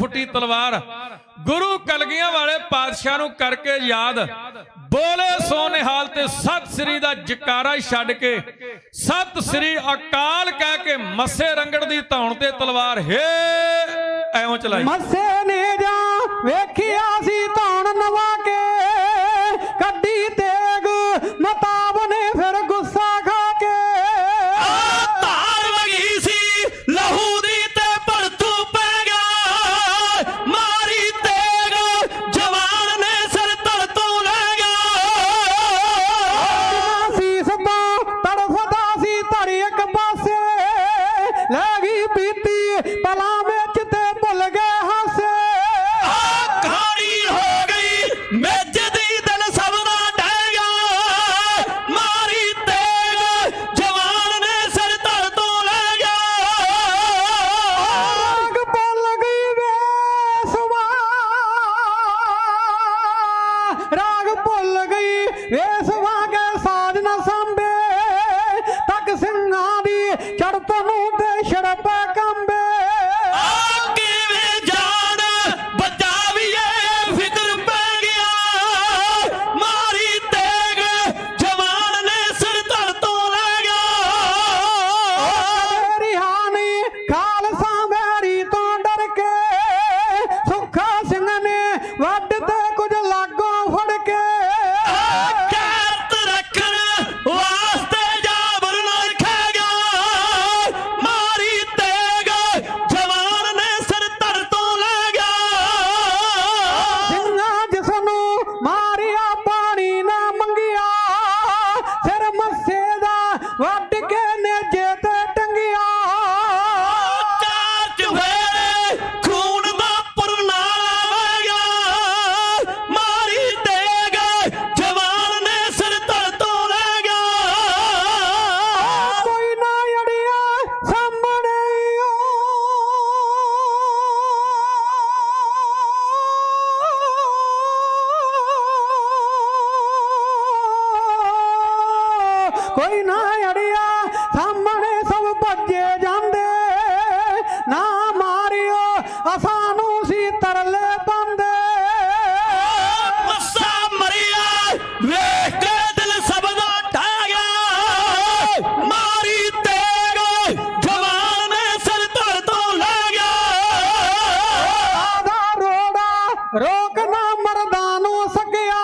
ਫੁੱਟੀ ਤਲਵਾਰ। ਗੁਰੂ ਕਲਗੀਆਂ ਵਾਲੇ ਪਾਤਸ਼ਾਹ ਨੂੰ ਕਰਕੇ ਯਾਦ। ਬੋਲੇ ਸੋ ਨਿਹਾਲ ਤੇ ਸਤ ਸ੍ਰੀ ਦਾ ਜਕਾਰਾ ਹੀ ਛੱਡ ਕੇ, ਸਤ ਸ੍ਰੀ ਅਕਾਲ ਕਹਿ ਕੇ ਮੱਸੇ ਰੰਗੜ ਦੀ ਧੌਣ ਤੇ ਤਲਵਾਰ, ਹੇ, ਐਉਂ ਚਲਾਈ। ਮੱਸੇ ਨੇ ਜਾ ਵੇਖਿਆ ਸੀ வேசமா ਕੋਈ ਨਾ ਅੜਿਆ ਸਾਹਮਣੇ ਸਭ ਭੱਜੇ ਜਾਂਦੇ। ਨਾ ਮਾਰਿਓ ਅਸਾਂ ਨੂੰ ਸੀ ਤਰਲੇ ਬੰਦੇ। ਮੱਸਾ ਮਰਿਆ ਵੇਖ ਕੇ ਦਿਲ ਸਭ ਦਾ ਢਹਿ ਗਿਆ। ਮਾਰੀ ਤੇਗ ਜਵਾਨ ਨੇ ਸਿਰ ਧੜ ਤੋਂ ਲੈ ਗਿਆ। ਆਦਾ ਰੋੜਾ ਰੋਕ ਨਾ ਮਰਦਾਂ ਨੂੰ ਸਕਿਆ।